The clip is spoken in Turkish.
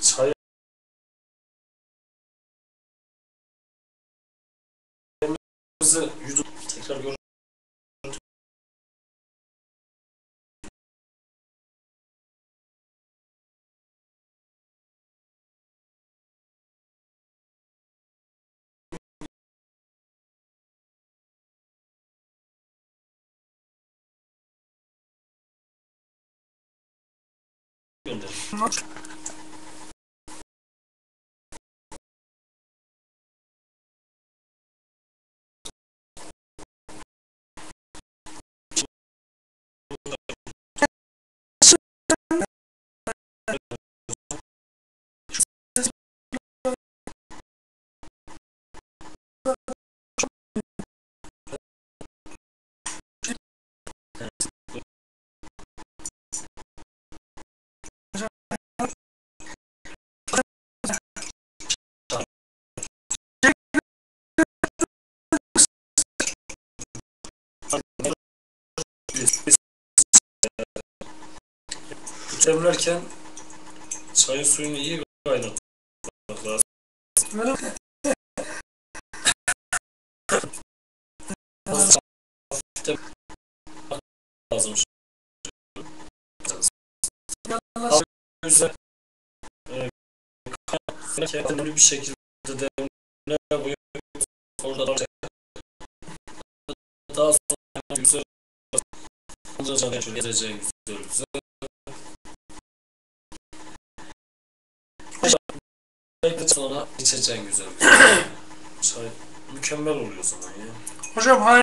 Çay yudum tekrar 变什么 Demlerken çayın suyunu iyi kaynatmak lazım. lazım. Güzel. Kendini bir şekilde demle koyup orada daha sonra güzel gezeceğin güzel güzel. Bekle sonra içeceğin güzel. Çay mükemmel oluyor o zaman ya. Hocam